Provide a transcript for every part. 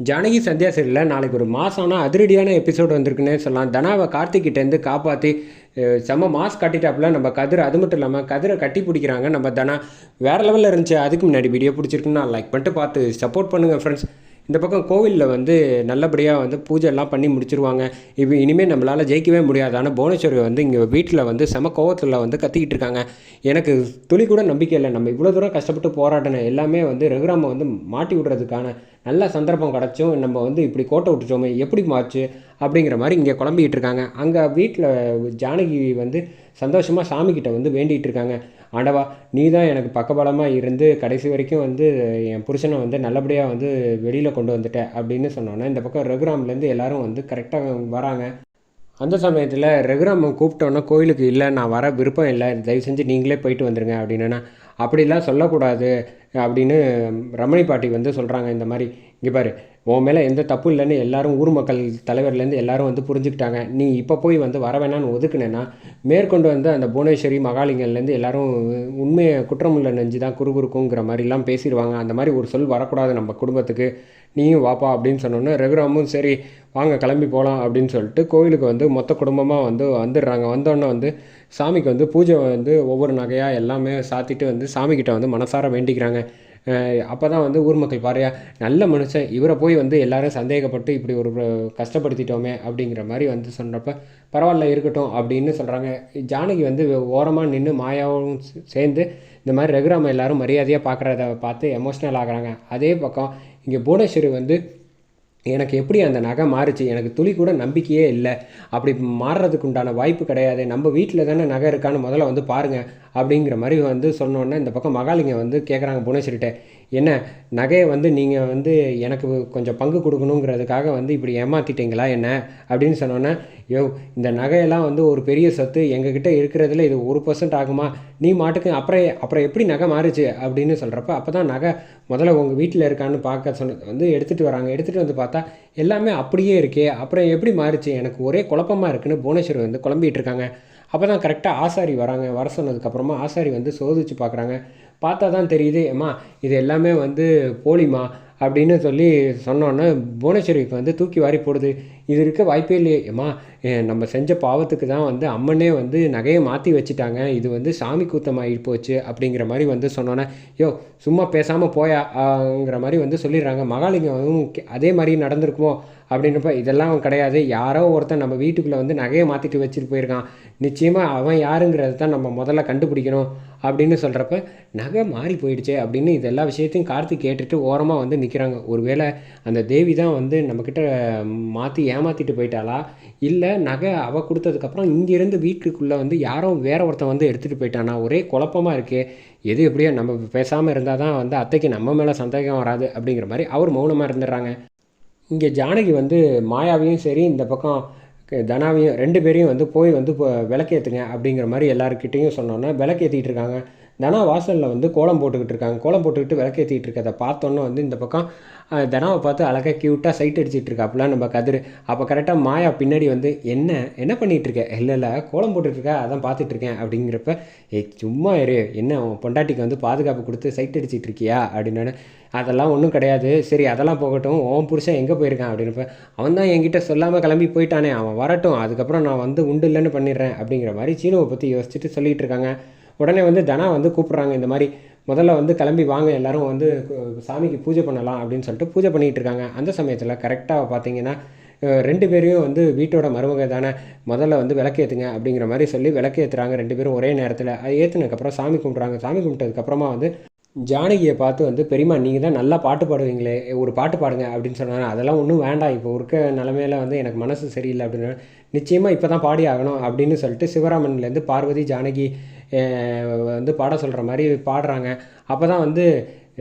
ஜானகி சந்தியா சரியில் நாளைக்கு ஒரு மாதம்னா அதிரடியான எபிசோடு வந்திருக்குன்னே சொல்லலாம். தனாவை கார்த்திக்கிட்டேருந்து காப்பாற்றி செம்ம மாஸ் கட்டிட்டாப்புல. நம்ம கதிர் அது மட்டும் இல்லாமல் கதிரை கட்டி பிடிக்கிறாங்க நம்ம தனா. வேறு லெவலில் இருந்துச்சு. அதுக்கு முன்னாடி வீடியோ பிடிச்சிருக்குன்னு நான் லைக் பண்ணிட்டு பார்த்து சப்போர்ட் பண்ணுங்கள் ஃப்ரெண்ட்ஸ் இந்த பக்கம் கோவிலில் வந்து நல்லபடியாக வந்து பூஜை எல்லாம் பண்ணி முடிச்சிருவாங்க. இப்போ இனிமேல் நம்மளால் ஜெயிக்கவே முடியாது ஆனால் புவனேஸ்வரி வந்து இங்கே வீட்டில் வந்து செம கோவத்தில் வந்து கத்திக்கிட்டு இருக்காங்க. எனக்கு துளி கூட நம்பிக்கை இல்லை. நம்ம இவ்வளோ தூரம் கஷ்டப்பட்டு போராடின எல்லாமே வந்து ரகுராமை வந்து மாட்டி விடுறதுக்கான நல்ல சந்தர்ப்பம் கிடச்சும் நம்ம வந்து இப்படி கோட்டை விட்டுட்டோமே எப்படி மாச்சு அப்படிங்கிற மாதிரி இங்கே குழம்பிக்கிட்டு இருக்காங்க. அங்கே வீட்டில் ஜானகி வந்து சந்தோஷமாக சாமிக்கிட்ட வந்து வேண்டிகிட்டு இருக்காங்க. ஆண்டவா நீ தான் எனக்கு பக்கபலமாக இருந்து கடைசி வரைக்கும் வந்து என் புருஷனை வந்து நல்லபடியாக வந்து வெளியில் கொண்டு வந்துட்ட அப்படின்னு சொன்னோன்னே இந்த பக்கம் ரகுராம்லேருந்து எல்லாரும் வந்து கரெக்டாக வராங்க. அந்த சமயத்தில் ரகுராமன் கூப்பிட்டோன்னே கோயிலுக்கு இல்லை நான் வர விருப்பம் இல்லை தயவு செஞ்சு நீங்களே போயிட்டு வந்துடுங்க அப்படின்னா அப்படிலாம் சொல்லக்கூடாது அப்படின்னு ரமணி பாட்டி வந்து சொல்கிறாங்க இந்த மாதிரி. இங்கே பாரு உன் மேலே எந்த தப்பு இல்லைன்னு எல்லாரும் ஊர் மக்கள் தலைவர்லேருந்து எல்லாரும் வந்து புரிஞ்சுக்கிட்டாங்க. நீ இப்போ போய் வந்து வர வேணான்னு ஒதுக்குனேன்னா மேற்கொண்டு வந்து அந்த புவனேஸ்வரி மகாலிங்கன்லேருந்து எல்லாரும் உண்மையை குற்றமுள்ள நெஞ்சு தான் குறுகுறுக்குங்கிற மாதிரிலாம் பேசிடுவாங்க. அந்த மாதிரி ஒரு சொல் வரக்கூடாது நம்ம குடும்பத்துக்கு. நீயும் வாப்பா அப்படின்னு சொன்னோன்னே ரகுராமும் சரி வாங்க கிளம்பி போகலாம் அப்படின்னு சொல்லிட்டு கோயிலுக்கு வந்து மொத்த குடும்பமாக வந்து வந்துடுறாங்க. வந்தோடனே வந்து சாமிக்கு வந்து பூஜை வந்து ஒவ்வொரு நகையாக எல்லாமே சாத்திட்டு வந்து சாமிக்கிட்ட வந்து மனசார வேண்டிக்கிறாங்க. அப்போ தான் வந்து ஊர் மக்கள் பாரு நல்ல மனுஷன் இவரை போய் வந்து எல்லாரும் சந்தேகப்பட்டு இப்படி ஒரு கஷ்டப்படுத்திட்டோமே அப்படிங்கிற மாதிரி வந்து சொன்னப்ப பரவாயில்ல இருக்கட்டும் அப்படின்னு சொல்கிறாங்க ஜானகி வந்து ஓரமாக நின்று மாயாவும் சேர்ந்து இந்த மாதிரி ரகுராம எல்லாரும் மரியாதையாக பார்க்குறத பார்த்து எமோஷ்னல் ஆகிறாங்க. அதே பக்கம் இங்கே புவனேஸ்வரி வந்து எனக்கு எப்படி அந்த நகை மாறுச்சு? எனக்கு துளி கூட நம்பிக்கையே இல்லை. அப்படி மாறுறதுக்கு உண்டான வாய்ப்பு கிடையாது. நம்ம வீட்டில் தானே நகை இருக்கான்னு முதல்ல வந்து பாருங்கள் அப்படிங்கிற மாதிரி வந்து சொன்னோன்னே இந்த பக்கம் மகாலிங்க வந்து கேட்குறாங்க புவனேஸ்வரிட்ட. என்ன நகையை வந்து நீங்கள் வந்து எனக்கு கொஞ்சம் பங்கு கொடுக்கணுங்கிறதுக்காக வந்து இப்படி ஏமாற்றிட்டீங்களா என்ன? அப்படின்னு சொன்னோன்னே யோ இந்த நகையெல்லாம் வந்து ஒரு பெரிய சொத்து எங்ககிட்ட இருக்கிறதுல இது ஒரு பர்சன்ட் ஆகுமா? நீ மாட்டுக்கு அப்புறம் அப்புறம் எப்படி நகை மாறுச்சு? அப்படின்னு சொல்கிறப்ப அப்போ தான் நகை முதல்ல உங்கள் வீட்டில் இருக்கான்னு பார்க்க சொன்ன வந்து எடுத்துகிட்டு வராங்க. எடுத்துகிட்டு வந்து பார்த்தா எல்லாமே அப்படியே இருக்கே. அப்புறம் எப்படி மாறுச்சு? எனக்கு ஒரே குழப்பமாக இருக்குன்னு புவனேஸ்வரி வந்து குழம்பிட்டு இருக்காங்க. அப்போ தான் கரெக்டாக ஆசாரி வராங்க. வர சொன்னதுக்கப்புறமா ஆசாரி வந்து சோதிச்சு பார்க்குறாங்க. பார்த்தா தான் தெரியுது ஏம்மா இது எல்லாமே வந்து போலிமா அப்படின்னு சொல்லி சொன்னோன்னே புவனேஸ்வரிக்கு வந்து தூக்கி வாரி போடுது. இது இருக்க வாய்ப்பே இல்லையே. அம்மா நம்ம செஞ்ச பாவத்துக்கு தான் வந்து அம்மனே வந்து நகையை மாற்றி வச்சுட்டாங்க. இது வந்து சாமி கூத்தமாகி போச்சு அப்படிங்கிற மாதிரி வந்து சொன்னோன்னே யோ சும்மா பேசாமல் போயாங்கிற மாதிரி வந்து சொல்லிடுறாங்க. மகாலிங்கம் அதே மாதிரி நடந்திருக்குமோ அப்படின்றப்ப இதெல்லாம் கிடையாது. யாரோ ஒருத்தன் நம்ம வீட்டுக்குள்ளே வந்து நகையை மாற்றிட்டு வச்சுட்டு போயிருக்கான். நிச்சயமாக அவன் யாருங்கிறத தான் நம்ம முதல்ல கண்டுபிடிக்கணும். அப்படின்னு சொல்கிறப்ப நகை மாறி போயிடுச்சே அப்படின்னு இது எல்லா விஷயத்தையும் கார்த்திக் கேட்டுட்டு ஓரமாக வந்து நிற்கிறாங்க ஒருவேளை அந்த தேவி தான் வந்து நம்மக்கிட்ட மாற்றி ஏமாற்றிட்டு போயிட்டாளா? இல்லை நகை அவள் கொடுத்ததுக்கப்புறம் இங்கேருந்து வீட்டுக்குள்ளே வந்து யாரோ வேற ஒருத்தன் வந்து எடுத்துகிட்டு போயிட்டானா? ஒரே குழப்பமாக இருக்கே. எது எப்படியோ நம்ம பேசாமல் இருந்தால் தான் வந்து அத்தைக்கு நம்ம மேலே சந்தேகம் வராது அப்படிங்கிற மாதிரி அவர் மௌனமாக இருந்துடுறாங்க. இங்கே ஜானகி வந்து மாயாவையும் சரி இந்த பக்கம் தனாவையும் ரெண்டு பேரையும் வந்து போய் வந்து இப்போ விளக்கேற்றுங்க அப்படிங்கிற மாதிரி எல்லாருக்கிட்டேயும் சொன்னோன்னே விளக்கேற்றிட்டு இருக்காங்க. தனா வாசலில் வந்து கோலம் போட்டுக்கிட்டு இருக்காங்க. கோலம் போட்டுக்கிட்டு விளக்கேற்றிட்டு இருக்கதை பார்த்தோன்னே வந்து இந்த பக்கம் தனாவை பார்த்து அழகாக க்யூட்டாக சைட் அடிச்சிட்டு இருக்காப்புலாம் நம்ம கதிர். அப்போ கரெக்டாக மாயா பின்னாடி வந்து என்ன என்ன பண்ணிகிட்டு இருக்க? இல்லை இல்லை கோலம் போட்டுட்டு அதான் பார்த்துட்ருக்கேன் அப்படிங்கிறப்ப ஏ சும்மா இரு. என்ன உன் பொண்டாட்டிக்கு வந்து பாதுகாப்பு கொடுத்து சைட் அடிச்சிட்டு இருக்கியா? அப்படின்னு அதெல்லாம் ஒன்றும் கிடையாது. சரி அதெல்லாம் போகட்டும். உன் புருஷன் எங்கே போயிருக்கான்? அப்படின்னப்ப அவன் தான் என்கிட்ட சொல்லாமல் கிளம்பி போயிட்டானே. அவன் வரட்டும். அதுக்கப்புறம் நான் வந்து உண்டு இல்லைன்னு பண்ணிடுறேன். அப்படிங்கிற மாதிரி சீனுவை பற்றி யோசிச்சுட்டு சொல்லிகிட்டு இருக்காங்க. உடனே வந்து தனா வந்து கூப்பிட்றாங்க இந்த மாதிரி முதல்ல வந்து கிளம்பி வாங்க எல்லாரும் வந்து சாமிக்கு பூஜை பண்ணலாம் அப்படின்னு சொல்லிட்டு பூஜை பண்ணிகிட்டு இருக்காங்க. அந்த சமயத்தில் கரெக்டாக பார்த்தீங்கன்னா ரெண்டு பேரையும் வந்து வீட்டோட மருமக தானே முதல்ல வந்து விளக்கேற்றுங்க அப்படிங்கிற மாதிரி சொல்லி விளக்கேற்றுறாங்க ரெண்டு பேரும் ஒரே நேரத்தில். அது ஏற்றுனதுக்கப்புறம் சாமி கும்பிட்றாங்க. சாமி கும்பிட்டதுக்கப்புறமா வந்து ஜானகியை பார்த்து வந்து பெரியம்மா நீங்கள் தான் நல்லா பாட்டு பாடுவீங்களே ஒரு பாட்டு பாடுங்க அப்படின்னு சொன்னாங்க. அதெல்லாம் ஒன்றும் வேண்டாம். இப்போ இருக்க நிலமையில வந்து எனக்கு மனசு சரியில்லை அப்படின்னு நிச்சயமாக இப்போ தான் பாடி ஆகணும் அப்படின்னு சொல்லிட்டு சிவராமன்லேருந்து பார்வதி ஜானகி வந்து பாட சொல்கிற மாதிரி பாடுறாங்க. அப்போ தான் வந்து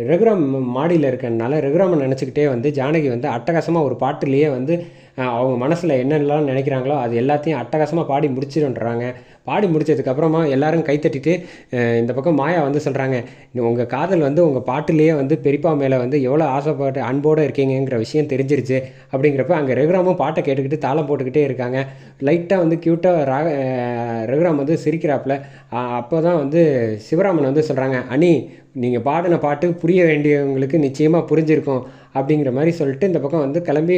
ரகுராம் மாடியில் இருக்கிறனால ரகுராமன் நினச்சிக்கிட்டே வந்து ஜானகி வந்து அட்டகாசமாக ஒரு பாட்டுலேயே வந்து அவங்க மனசில் என்னென்னலாம் நினைக்கிறாங்களோ அது எல்லாத்தையும் அட்டகாசமாக பாடி முடிச்சிடுன்றாங்க பாடி முடிச்சதுக்கப்புறமா எல்லாரும் கைத்தட்டிட்டு இந்த பக்கம் மாயா வந்து சொல்கிறாங்க உங்கள் காதல் வந்து உங்கள் பாட்டிலேயே வந்து பெரியப்பா மேலே வந்து எவ்வளோ ஆசைப்பட்டு அன்போடு இருக்கீங்கங்கிற விஷயம் தெரிஞ்சிருச்சு. அப்படிங்கிறப்ப அங்கே ரகுராமும் பாட்டை கேட்டுக்கிட்டு தாளம் போட்டுக்கிட்டே இருக்காங்க. லைட்டாக வந்து க்யூட்டாக ராக ரகுராம் வந்து சிரிக்கிறாப்புல. அப்போ தான் வந்து சிவராமன் வந்து சொல்கிறாங்க அனி நீங்கள் பாடின பாட்டு புரிய வேண்டியவங்களுக்கு நிச்சயமாக புரிஞ்சிருக்கும். அப்படிங்கிற மாதிரி சொல்லிட்டு இந்த பக்கம் வந்து கிளம்பி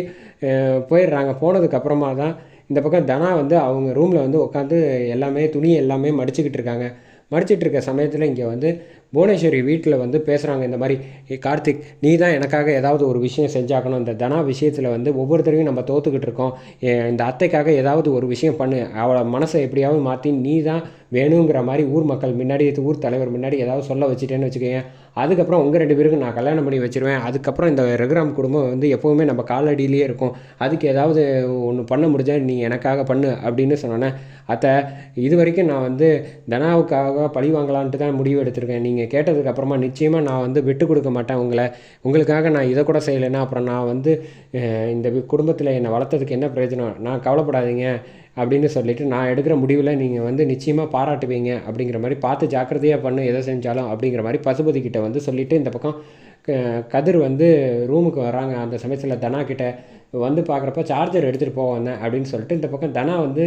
போயிடுறாங்க. போனதுக்கப்புறமா தான் இந்த பக்கம் தனா வந்து அவங்க ரூமில் வந்து உட்காந்து எல்லாமே துணி எல்லாமே மடிச்சுக்கிட்டு இருக்காங்க. மடிச்சிட்டு இருக்க சமயத்தில் இங்கே வந்து புவனேஸ்வரி வீட்டில் வந்து பேசுகிறாங்க இந்த மாதிரி கார்த்திக் நீ தான் எனக்காக ஏதாவது ஒரு விஷயம் செஞ்சாக்கணும் இந்த தனா விஷயத்தில் வந்து ஒவ்வொருத்தரையும் நம்ம தோத்துக்கிட்டு இருக்கோம். ஏ- இந்த அத்தைக்காக ஏதாவது ஒரு விஷயம் பண்ணு. அவளை மனசை எப்படியாவது மாற்றி நீ தான் வேணுங்கிற மாதிரி ஊர் மக்கள் முன்னாடி ஊர் தலைவர் முன்னாடி ஏதாவது சொல்ல வச்சுட்டேன்னு வச்சுக்கோங்க அதுக்கப்புறம் உங்கள் ரெண்டு பேருக்கும் நான் கல்யாணம் பண்ணி வச்சிருவேன். அதுக்கப்புறம் இந்த ரகுராம் குடும்பம் வந்து எப்போவுமே நம்ம காலடியிலேயே இருக்கும். அதுக்கு ஏதாவது ஒன்று பண்ண முடிஞ்சால் நீ எனக்காக பண்ணு அப்படின்னு சொன்னோன்னே அத்தை இது வரைக்கும் நான் வந்து தனாவுக்காக பழி வாங்கலான்ட்டு தான் முடிவு எடுத்திருக்கேன். நீங்கள் கேட்டதுக்கு அப்புறமா நிச்சயமாக நான் வந்து விட்டு கொடுக்க மாட்டேன் உங்களை. உங்களுக்காக நான் இதை கூட செய்யலைன்னா அப்புறம் நான் வந்து இந்த குடும்பத்தில் என்னை வளர்த்ததுக்கு என்ன பிரயோஜனம்? நான் கவலைப்படாதீங்க அப்படின்னு சொல்லிட்டு நான் எடுக்கிற முடிவில் நீங்கள் வந்து நிச்சயமாக பாராட்டுவீங்க அப்படிங்கிற மாதிரி பார்த்து ஜாக்கிரதையாக பண்ணு எதை செஞ்சாலும் அப்படிங்கிற மாதிரி பசுபதி வந்து சொல்லிவிட்டு இந்த பக்கம் கதிர் வந்து ரூமுக்கு வராங்க அந்த சமயத்தில் தனா கிட்ட வந்து பார்க்குறப்ப சார்ஜர் எடுத்துகிட்டு போக வந்தேன் அப்படின்னு சொல்லிட்டு இந்த பக்கம் தனா வந்து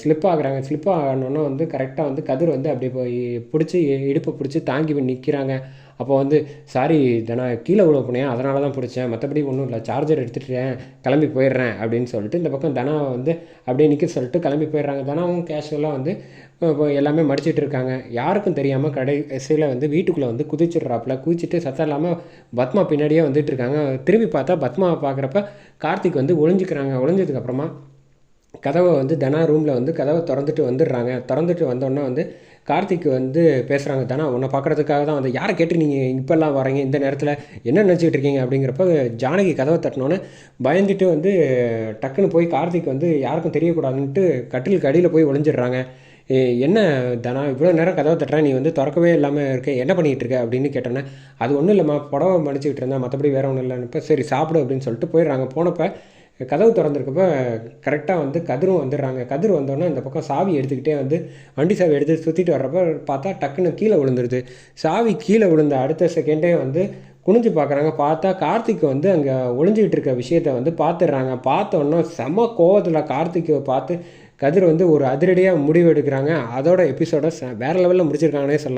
ஸ்லிப் ஆகுறாங்க. ஸ்லிப் ஆகணுன்னா வந்து கரெக்டாக வந்து கதிர் வந்து அப்படி போய் பிடிச்சி இடுப்பை பிடிச்சி தாங்கி நிற்கிறாங்க அப்போ வந்து சாரி தனா கீழே விழுவ போனேன். அதனால தான் பிடிச்சேன். மற்றபடி ஒன்றும் இல்லை. சார்ஜர் எடுத்துட்டேன். கிளம்பி போயிடுறேன். அப்படின்னு சொல்லிட்டு இந்த பக்கம் தனா வந்து அப்படியே நிற்க சொல்லிட்டு கிளம்பி போயிடுறாங்க. தனாவும் கேஷுவலாக வந்து இப்போ எல்லாமே மடிச்சிட்டு இருக்காங்க. யாருக்கும் தெரியாமல் கடைசியில் வந்து வீட்டுக்குள்ளே வந்து குதிச்சிடுறாப்புல. குதிச்சுட்டு சத்தம் இல்லாமல் பத்மா பின்னாடியே வந்துட்டு இருக்காங்க. திரும்பி பார்த்தா பத்மாவை பார்க்குறப்ப கார்த்திக் வந்து ஒழிஞ்சிக்கிறாங்க ஒளிஞ்சதுக்கப்புறமா கதவை வந்து தனா ரூமில் வந்து கதவை திறந்துட்டு வந்துடுறாங்க. திறந்துட்டு வந்தோடனே வந்து கார்த்திக் வந்து பேசுகிறாங்க தானே உன்னை பார்க்குறதுக்காக தான் வந்து யாரை கேட்டு நீங்கள் இப்போல்லாம் வரீங்க இந்த நேரத்தில் என்ன நினச்சிக்கிட்டு இருக்கீங்க? அப்படிங்கிறப்ப ஜானகி கதவை தட்டினோன்னே பயந்துட்டு வந்து டக்குன்னு போய் கார்த்திக் வந்து யாருக்கும் தெரியக்கூடாதுன்ட்டு கட்டிலுக்கு அடியில் போய் ஒளிஞ்சிடுறாங்க. என்ன தானா இவ்வளோ நேரம் கதவை தட்டுறேன் நீ வந்து திறக்கவே இல்லாமல் இருக்க என்ன பண்ணிகிட்டு இருக்க? அப்படின்னு கேட்டோன்னே அது ஒன்றும் இல்லைம்மா புடவை மடிச்சுக்கிட்டு இருந்தேன் மற்றபடி வேறு ஒன்றும் இல்லைன்னு சரி சாப்பிடு அப்படின்னு சொல்லிட்டு போயிடுறாங்க. போனப்போ கதவு திறந்துருக்கப்ப கரெக்டாக வந்து கதிரும் வந்துடுறாங்க. கதிர் வந்தோடனே இந்த பக்கம் சாவி எடுத்துக்கிட்டே வந்து வண்டி சாவி எடுத்து சுற்றிட்டு வர்றப்ப பார்த்தா டக்குன்னு கீழே விழுந்துருது. சாவி கீழே விழுந்த அடுத்த செகண்டே வந்து குனிஞ்சு பார்க்குறாங்க. பார்த்தா கார்த்திக் வந்து அங்கே ஒளிஞ்சிக்கிட்டு இருக்க விஷயத்த வந்து பார்த்துடுறாங்க. பார்த்தோன்னே செம கோவத்தில் கார்த்திக்கை பார்த்து கதிர் வந்து ஒரு அதிரடியாக முடிவு எடுக்கிறாங்க. அதோட எபிசோட வேறு லெவலில் முடிச்சிருக்காங்கன்னே சொல்லலாம்.